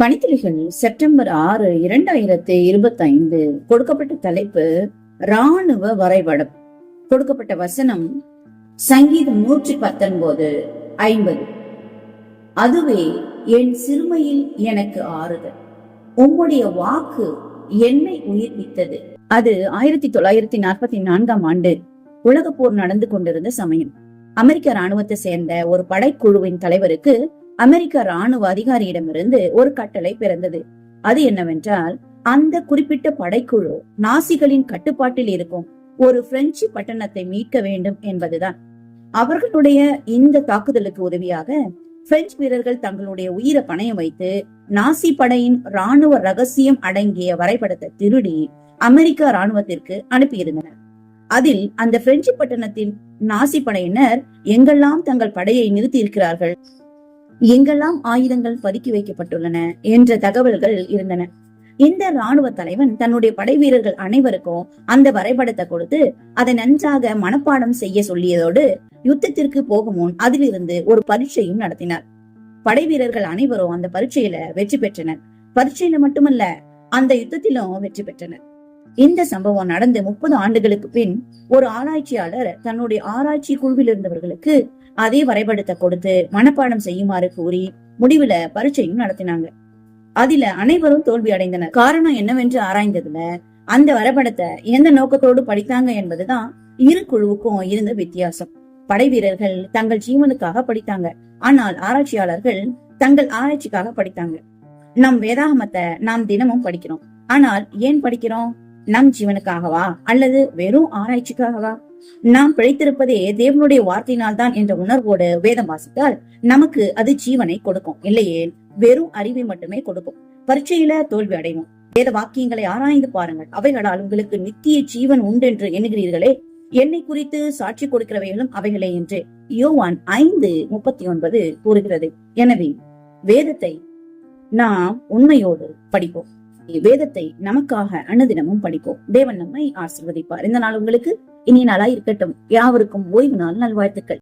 பணித்துளிகள் September ஆறு இரண்டாயிரத்தி இருபத்தி ஐந்து கொடுக்கப்பட்ட தலைப்பு ராணுவ வரைபடம். கொடுக்கப்பட்ட வசனம் சங்கீதம் நூற்றி பத்தொன்பது ஐம்பது. அதுவே என் சிறுமையில் எனக்கு ஆறுதல். உம்முடைய வாக்கு என்னை உயிர்ப்பித்தது. அது ஆயிரத்தி தொள்ளாயிரத்தி நாற்பத்தி நான்காம் ஆண்டு உலக போர் நடந்து கொண்டிருந்த சமயம். அமெரிக்க ராணுவத்தை சேர்ந்த ஒரு படைக்குழுவின் தலைவருக்கு அமெரிக்க ராணுவ அதிகாரியிடமிருந்து ஒரு கட்டளை பிறந்தது. அது என்னவென்றால் அந்த குறிப்பிட்ட படைக்குழு நாசிகளின் கட்டுப்பாட்டில் இருக்கும் ஒரு பிரெஞ்சு பட்டணத்தை மீட்க வேண்டும் என்பதுதான். அவர்களுடைய இந்த தாக்குதலுக்கு உதவியாக பிரெஞ்சு வீரர்கள் தங்களுடைய உயிரை பணையம் வைத்து நாசி படையின் ராணுவ ரகசியம் அடங்கிய வரைபடத்தை திருடி அமெரிக்க ராணுவத்திற்கு அனுப்பியிருந்தனர். அதில் அந்த பிரெஞ்சு பட்டணத்தின் நாசி படையினர் எங்கெல்லாம் தங்கள் படையை நிறுத்தி இருக்கிறார்கள் எங்கெல்லாம் ஆயுதங்கள் பதுக்கி வைக்கப்பட்டுள்ளன என்ற தகவல்கள் இருந்தன. இந்த ராணுவ தலைவன் தன்னுடைய படை வீரர்கள் அனைவருக்கும் அந்த வரைபடத்தை கொடுத்து அதை நன்றாக மனப்பாடம் செய்ய சொல்லியதோடு யுத்தத்திற்கு போகும் முன் அதிலிருந்து ஒரு பரீட்சையும் நடத்தினார். படை வீரர்கள் அனைவரும் அந்த பரீட்சையில வெற்றி பெற்றனர். பரீட்சையில மட்டுமல்ல அந்த யுத்தத்திலும் வெற்றி பெற்றனர். இந்த சம்பவம் நடந்து முப்பது ஆண்டுகளுக்கு பின் ஒரு ஆராய்ச்சியாளர் தன்னுடைய ஆராய்ச்சி குழுவில் இருந்தவர்களுக்கு அதே வரைபடத்தை கொடுத்து மனப்பாடம் செய்யுமாறு கூறி முடிவுல பரீட்சையும் நடத்தினாங்க. அதுல அனைவரும் தோல்வி அடைந்தனர். காரணம் என்னவென்று ஆராய்ந்ததுல அந்த வரைபடத்தை எந்த நோக்கத்தோடு படித்தாங்க என்பதுதான் இரு குழுவுக்கும் இருந்த வித்தியாசம். படை வீரர்கள் தங்கள் ஜீவனுக்காக படித்தாங்க. ஆனால் ஆராய்ச்சியாளர்கள் தங்கள் ஆராய்ச்சிக்காக படித்தாங்க. நம் வேதாகமத்தை நாம் தினமும் படிக்கிறோம். ஆனால் ஏன் படிக்கிறோம்? நம் ஜீவனுக்காகவா? அல்லது வெறும் ஆராய்ச்சிக்காகவா? நாம் பிழைத்திருப்பதே தேவனுடைய வார்த்தையினால் தான் என்ற உணர்வோடு வேதம் வாசித்தால் நமக்கு அது ஜீவனை கொடுக்கும். இல்லையே வெறும் அறிவை மட்டுமே கொடுக்கும். பரீட்சையில தோல்வி அடைவோம். வேத வாக்கியங்களை ஆராய்ந்து பாருங்கள். அவைகளால் உங்களுக்கு நித்திய ஜீவன் உண்டென்று எண்ணுகிறீர்களே. என்னை குறித்து சாட்சி கொடுக்கிறவைகளும் அவைகளே என்று யோவான் ஐந்து முப்பத்தி ஒன்பது கூறுகிறது. எனவே வேதத்தை நாம் உண்மையோடு படிப்போம். வேதத்தை நமக்காக அனுதினமும் படிப்போம். தேவன் நம்மை ஆசிர்வதிப்பார். இந்த நாள் உங்களுக்கு இனி நாளா இருக்கட்டும். யாவருக்கும் ஓய்வு நாள் நல்வாழ்த்துக்கள்.